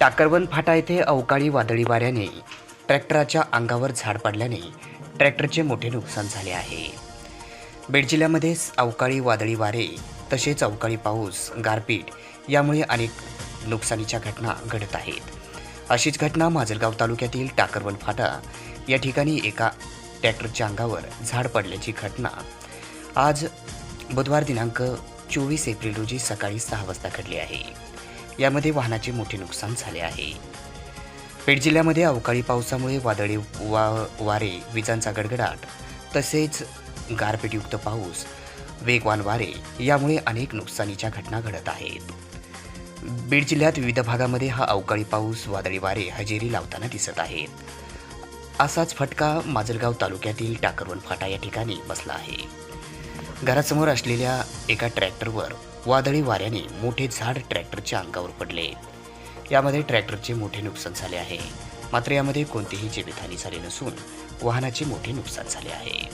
टाकरवन फाटा येथे अवकाळी वादळी वाऱ्याने ट्रॅक्टराच्या अंगावर झाड पडल्याने ट्रॅक्टरचे मोठे नुकसान झाले आहे. बीड जिल्ह्यामध्ये अवकाळी वादळी वारे तसेच अवकाळी पाऊस गारपीट यामुळे अनेक नुकसानीच्या घटना घडत आहेत. अशीच घटना माजलगाव तालुक्यातील टाकरवन फाटा या ठिकाणी एका ट्रॅक्टरच्या अंगावर झाड पडल्याची घटना आज बुधवार दिनांक चोवीस एप्रिल रोजी सकाळी सहा वाजता घडली आहे. यामध्ये वाहनाचे मोठे नुकसान झाले आहे. पेठ जिल्ह्यामध्ये अवकाळी पावसामुळे वादळी वा वारे विजांचा गडगडाट तसेच गारपीटयुक्त पाऊस वेगवान वारे यामुळे अनेक नुकसानीच्या घटना घडत आहेत. बीड जिल्ह्यात विविध भागामध्ये हा अवकाळी पाऊस वादळी वारे हजेरी लावताना दिसत आहेत. असाच फटका माजलगाव तालुक्यातील टाकरवन फाटा या ठिकाणी बसला आहे. घरासमोर असलेल्या एका ट्रॅक्टरवर वादळी वाऱ्याने मोठे झाड ट्रॅक्टरच्या अंगावर पडले. यामध्ये ट्रॅक्टरचे मोठे नुकसान झाले आहे. मात्र यामध्ये कोणतीही जीवितहानी झाली नसून वाहनाचे मोठे नुकसान झाले आहे.